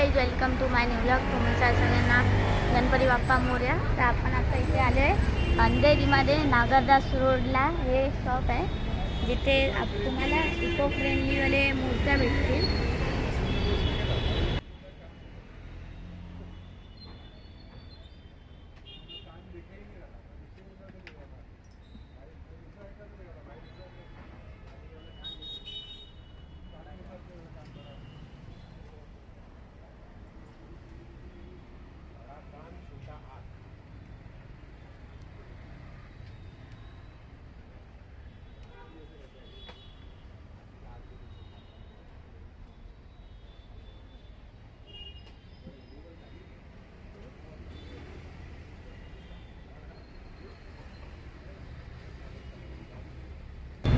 Guys welcome to my new blog तुम्ही सगळ्यांना गणपती बाप्पा मोर्या. तर आपण आता इथे आले आहे अंधेरीमध्ये. नागरदास रोडला हे शॉप आहे जिथे आप तुम्हाला इको फ्रेंडलीवाले मूर्त्या भेटतील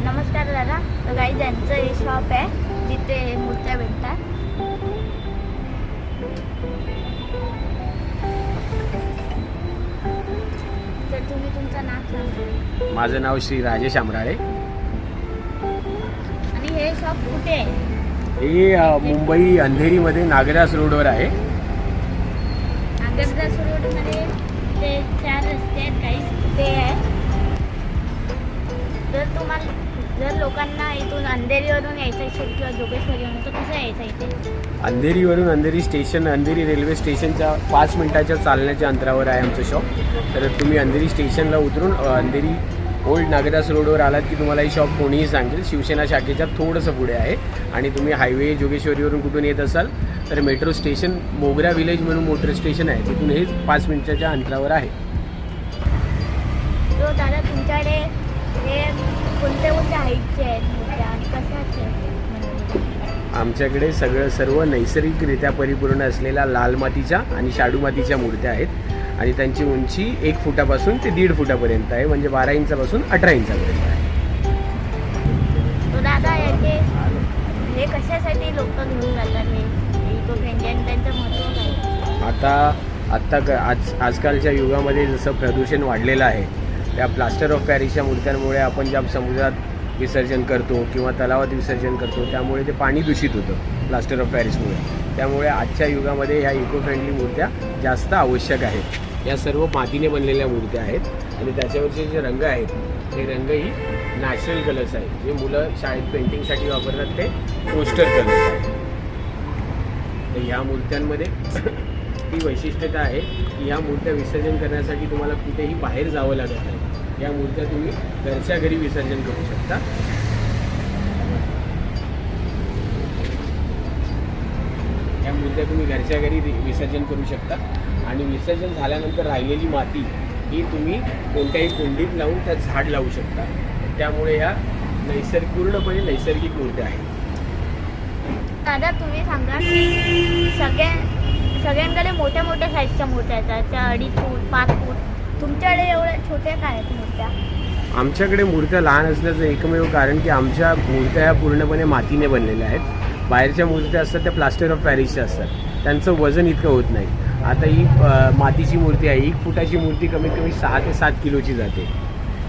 नमस्कार दादा तर गाईज यांचं हे शॉप आहे जिथे हे मूर्त्या भेटतात. तर तुम्ही तुमचं नाव सांगा. माझं नाव श्री राजेश आमराळे. आणि हे शॉप कुठे आहे? हे अ, मुंबई अंधेरीमध्ये नागरास रोडवर आहे. नागरदास रोडमध्ये ते चार रस्ते आहेत काही ते आहे. जर तुम्हाला जर लोकांना इथून अंधेरीवरून यायचं असेल किंवा जोगेश्वरीवरून तर कसं यायचं इथे? अंधेरीवरून अंधेरी स्टेशन अंधेरी रेल्वे स्टेशनच्या पाच मिनिटाच्या चालण्याच्या अंतरावर आहे आमचं शॉप तर तुम्ही अंधेरी स्टेशनला उतरून अ, अंधेरी ओल्ड नागदास रोडवर आलात की तुम्हाला ही शॉप कोणीही सांगेल. शिवसेना शाखेच्या थोडंसं पुढे आहे. आणि तुम्ही हायवे जोगेश्वरीवरून कुठून येत असाल तर मेट्रो स्टेशन मोगरा विलेज म्हणून मोटर स्टेशन आहे. तिथून हे पाच मिनिटाच्या अंतरावर आहे. तो दादा तुमच्याकडे कोणत्या कोणत्या हाईटचे आहेत मूर्त्या आणि कशाचे आहेत? आमच्याकडे सगळं सर्व नैसर्गिकरित्या परिपूर्ण असलेल्या लाल मातीच्या आणि शाडू मातीच्या मूर्त्या आहेत. आणि त्यांची उंची एक फुटापासून ते दीड फुटापर्यंत आहे. म्हणजे बारा इंचापासून अठरा इंचापर्यंत आहे. तो दादा याचे हे कशासाठी लोक घेऊन जातात? हे इको फ्रेंडली आणि त्यांचं महत्त्व काय? आता आत्ता आज आजकालच्या युगामध्ये जसं प्रदूषण वाढलेलं आहे त्या प्लास्टर ऑफ पॅरिसच्या मूर्त्यांमुळे आपण ज्या समुद्रात विसर्जन करतो किंवा तलावात विसर्जन करतो त्यामुळे ते पाणी दूषित होतं प्लास्टर ऑफ पॅरिसमुळे त्यामुळे आजच्या युगामध्ये ह्या इको फ्रेंडली मूर्त्या जास्त आवश्यक आहेत. या सर्व मातीने बनलेल्या मूर्त्या आहेत आणि त्याच्यावरचे जे रंग आहेत ते रंगही नॅचरल कलर्स आहेत. जे मुलं शाळेत पेंटिंगसाठी वापरतात ते पोस्टर कलर्स आहेत. तर ह्या मूर्त्यांमध्ये ही वैशिष्ट्यता आहे की ह्या मूर्त्या विसर्जन करण्यासाठी तुम्हाला कुठेही बाहेर जावं लागत नाही. या मूर्त्या तुम्ही घरच्या घरी विसर्जन करू शकता. या मूर्त्या तुम्ही घरच्या घरी विसर्जन करू शकता. आणि विसर्जन झाल्यानंतर राहिलेली माती ही तुम्ही कोणत्याही कुंडीत लावून त्यात झाड लावू शकता. त्यामुळे ह्या नैसर्गिक पूर्णपणे नैसर्गिक मूर्त्या आहेत. दादा तुम्ही सांगा की सगळ्या सगळ्यांकडे मोठ्या मोठ्या साईजच्या मूर्त्या येतात त्या अडीच फूट पाच फूट. तुमच्याकडे एवढ्या छोट्या काय आहेत मूर्त्या? आमच्याकडे मूर्त्या लहान असल्याचं एकमेव कारण की आमच्या मूर्त्या ह्या पूर्णपणे मातीने बनलेल्या आहेत. बाहेरच्या मूर्त्या असतात त्या प्लास्टर ऑफ पॅरिसच्या असतात. त्यांचं वजन इतकं होत नाही. आता ही मातीची मूर्ती आहे. एक फुटाची मूर्ती कमीत कमी सहा ते सात किलोची जाते.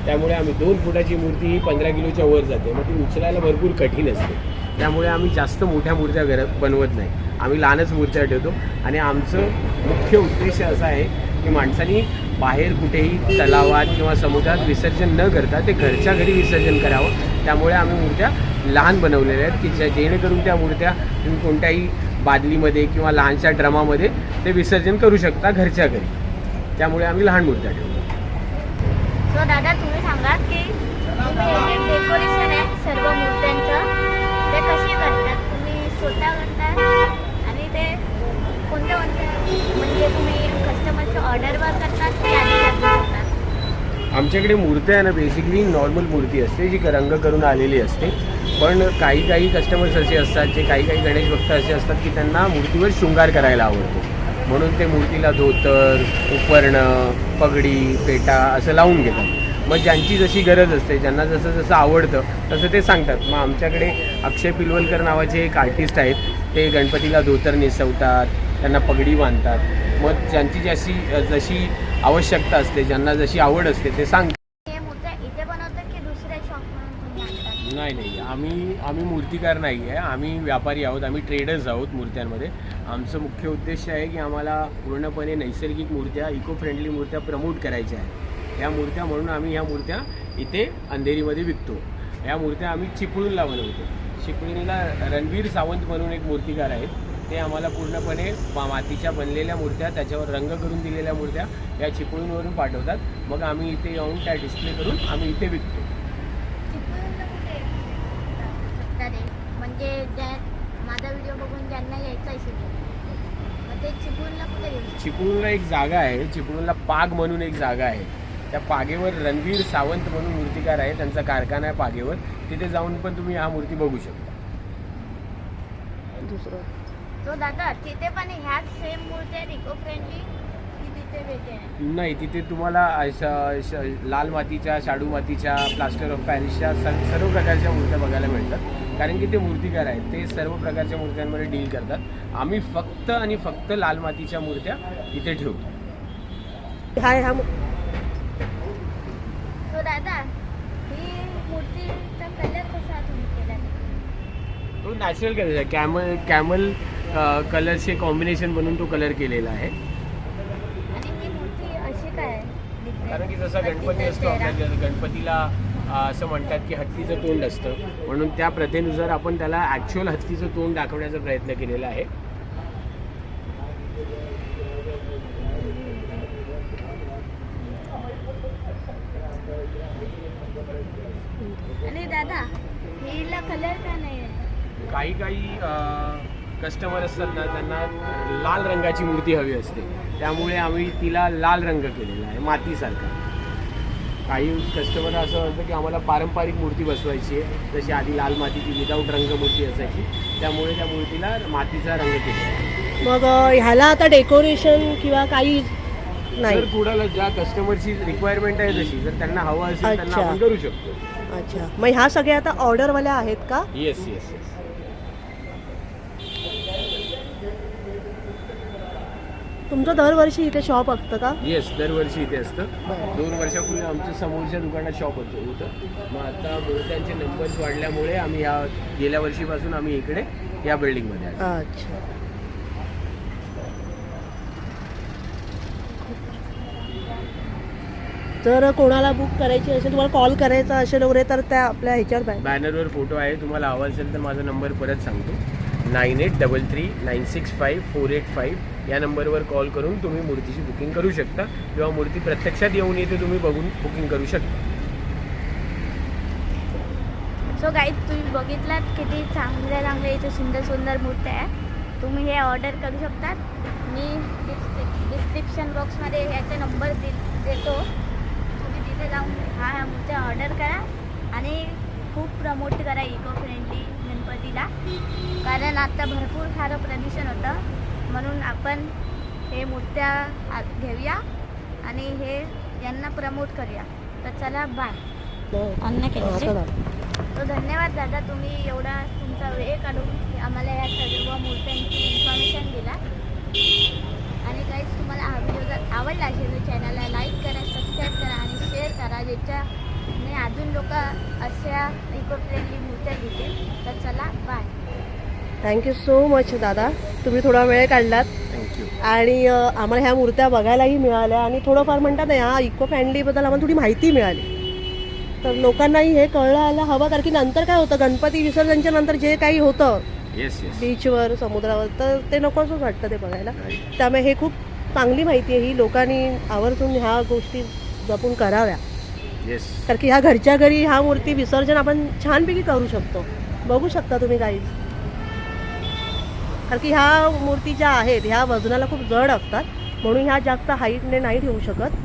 त्यामुळे आम्ही दोन फुटाची मूर्ती ही पंधरा किलोच्या वर जाते. मग ती उचलायला भरपूर कठीण असते. त्यामुळे आम्ही जास्त मोठ्या मूर्त्या घर बनवत नाही. आम्ही लहानच मूर्त्या ठेवतो. आणि आमचं मुख्य उद्देश असा आहे की माणसांनी बाहेर कुठेही तलावात किंवा समुद्रात विसर्जन न करता ते घरच्या घरी विसर्जन करावं. त्यामुळे आम्ही मूर्त्या लहान बनवलेल्या आहेत की ज्या जेणेकरून त्या मूर्त्या तुम्ही कोणत्याही बादलीमध्ये किंवा लहानशा ड्रमामध्ये ते विसर्जन करू शकता घरच्या घरी. त्यामुळे आम्ही लहान मूर्त्या ठेवतो. सो दादा तुम्ही सांगा की डेकोरेशन आहे सर्व मूर्त्यांचं. ते कशी करतात? तुम्ही स्वतः करतात आणि ते कोणत्या कोणत्या म्हणजे तुम्ही कस्टमरच्या ऑर्डरवर करतात की आधी करतात? आमच्याकडे मूर्त्या आहे ना बेसिकली नॉर्मल मूर्ती असते जी रंग करून आलेली असते. पण काही काही कस्टमर्स असे असतात जे काही काही गणेश भक्त असे असतात की त्यांना मूर्तीवर शृंगार करायला आवडतो. म्हणून ते मूर्तीला धोतर उपरणं पगडी पेटा असं लावून घेतात. मग ज्यांची जशी गरज असते ज्यांना जसं जसं आवडतं तसं ते सांगतात. मग आमच्याकडे अक्षय पिलवलकर नावाचे एक आर्टिस्ट आहेत. ते गणपतीला धोतर नेसवतात त्यांना पगडी बांधतात. मग ज्यांची जशी जशी आवश्यकता असते ज्यांना जशी आवड असते ते सांगतात मूर्त्या इथे बनवतात की दुसऱ्या शॉपमधून तुम्ही आणतात? नाही नाही. आम्ही आम्ही मूर्तिकार नाही आहे. आम्ही व्यापारी आहोत. आम्ही ट्रेडर्स आहोत मूर्त्यांमध्ये. आमचं मुख्य उद्देश आहे की आम्हाला पूर्णपणे नैसर्गिक मूर्त्या इको फ्रेंडली मूर्त्या प्रमोट करायच्या आहेत. ह्या मूर्त्या म्हणून आम्ही ह्या मूर्त्या इथे अंधेरीमध्ये विकतो. ह्या मूर्त्या आम्ही चिपळूणला बनवतो. चिपळूणला रणवीर सावंत म्हणून एक मूर्तिकार आहेत. ते आम्हाला पूर्णपणे मा- मातीच्या बनलेल्या मूर्त्या त्याच्यावर रंग करून दिलेल्या मूर्त्या या चिपळूणवरून पाठवतात. मग आम्ही इथे येऊन त्या डिस्प्ले करून आम्ही इथे विकतो. चिपळूणला कुठे? शकता रे म्हणजे माझा व्हिडिओ बघून ज्यांना यायचं चिपळूणला एक जागा आहे. चिपळूणला पाग म्हणून एक जागा आहे. त्या पागेवर रणवीर सावंत म्हणून मूर्तिकार आहे. त्यांचा कारखाना आहे पागेवर. तिथे जाऊन पण तुम्ही हा मूर्ती बघू शकता. दुसरं. तो दादा तिथे पण ह्याच सेम मूर्ती आहेत इको फ्रेंडली की तिथे वेगळे आहे? नाही तिथे तुम्हाला अशा श- लाल मातीच्या शाडू मातीच्या प्लास्टर ऑफ पॅरिसच्या स- सर्व प्रकारच्या मूर्त्या बघायला मिळतात. कारण की ते मूर्तिकार आहेत. ते सर्व प्रकारच्या मूर्त्यांमध्ये डील करतात. आम्ही फक्त आणि फक्त लाल मातीच्या मूर्त्या इथे ठेवतो. हाय हा सो दादा ही मूर्तीचा कलर कसा तुम्ही केला? तो नॅचरल कलर आहे. कॅमल कॅमल कलरचे कॉम्बिनेशन बनवून तो कलर केलेला आहे? कारण की जसा गणपती असतो. आपल्या गणपतीला असं म्हणतात की हत्तीचं तोंड असतं. म्हणून त्या प्रथेनुसार आपण त्याला ॲक्च्युअल हत्तीचं तोंड दाखवण्याचा प्रयत्न केलेला आहे. दादा कलर का नाही काही काही कस्टमर असतात ना त्यांना लाल रंगाची मूर्ती हवी असते. त्यामुळे आम्ही तिला लाल रंग केलेला आहे मातीसारखा. काही कस्टमर असं म्हणतं की आम्हाला पारंपरिक मूर्ती बसवायची आहे. जशी आधी लाल मातीची विदाऊट रंग मूर्ती असायची त्यामुळे त्या मूर्तीला मातीचा रंग आहे. मग ह्याला आता डेकोरेशन किंवा काही जर नाही कुणाला ज्या कस्टमरची रिक्वायरमेंट आहे तशी जर त्यांना हवं असेल त्यांना अच्छा. आपण करू शकतो. अच्छा. मग ह्या सगळ्या आता ऑर्डरवाल्या आहेत का? येस येस येस तुमचं दरवर्षी इथे शॉप असतं का? येस दरवर्षी इथे असतं. दोन वर्षापूर्वी आमच्या समोरच्या दुकानात शॉप होतं. होतं. मग आता मूर्त्यांचे नंबर्स वाढल्यामुळे आम्ही या गेल्या वर्षीपासून आम्ही इकडे या बिल्डिंगमध्ये आलो अच्छा. जर कोणाला बुक करायची असेल तुम्हाला कॉल करायचा असेल वगैरे तर त्या आपल्या ह्याच्यावर बॅनरवर फोटो आहे. तुम्हाला हवा असेल तर माझा नंबर परत सांगतो. Nine eight double three nine six five four eight five या नंबरवर कॉल करून तुम्ही मूर्तीची बुकिंग करू शकता किंवा मूर्ती प्रत्यक्षात येऊन येते तुम्ही बघून बुकिंग करू शकता. सो गाईड तुम्ही बघितलात किती चांगल्या चांगल्या इथे सुंदर सुंदर मूर्त्या आहे. तुम्ही हे ऑर्डर करू शकतात. मी डिस्क्रिप्शन बॉक्समध्ये ह्याचे नंबर दे देतो. तुम्ही तिथे जाऊन हा ह्या मूर्त्या ऑर्डर करा आणि खूप प्रमोट करा इको फ्रेंडली गणपतीला कारण आता भरपूर सारं प्रदूषण होतं. म्हणून आपण हे मूर्त्या घेऊया आणि हे यांना प्रमोट करूया. तर चला बाय. अन्न केलं धन्यवाद दादा तुम्ही एवढा तुमचा वेळ काढून आम्हाला या सर्व मूर्त्यांची इन्फॉर्मेशन दिला आणि काहीच तुम्हाला हा व्हिडिओ जर आवडला असेल तर चॅनलला लाईक करा सबस्क्राईब करा आणि शेअर करा ज्याच्याने अजून लोक अशा इको फ्रेंडली मूर्त्या घेतील. तर चला बाय थँक्यू सो मच दादा. तुम्ही थोडा वेळ काढलात. थँक्यू आणि आम्हाला ह्या मूर्त्या बघायलाही मिळाल्या आणि थोडंफार म्हणतात ना ह्या इको फ्रेंडलीबद्दल आम्हाला थोडी माहिती मिळाली. तर लोकांनाही हे कळायला हवं कारण की नंतर काय होतं गणपती विसर्जनच्या नंतर जे काही होतं येस येस बीचवर समुद्रावर तर ते नकोच वाटतं ते बघायला. त्यामुळे हे खूप चांगली माहिती आहे ही लोकांनी आवर्जून ह्या गोष्टी जपून कराव्या. कारण की ह्या घरच्या घरी ह्या मूर्ती विसर्जन आपण छानपैकी करू शकतो. बघू शकता तुम्ही काही कारण की ह्या मूर्ती ज्या आहेत ह्या वजनाला खूप जड असतात. म्हणून ह्या जास्त हाईटने नाही ठेवू शकत.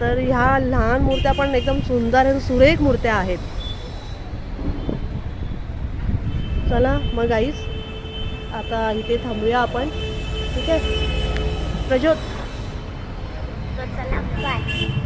तर ह्या लहान मूर्त्या पण एकदम सुंदर आणि सुरेख मूर्त्या आहेत. चला मग गाईस आता इथे थांबूया आपण. ठीक आहे? प्रज्योत. तर चला बाय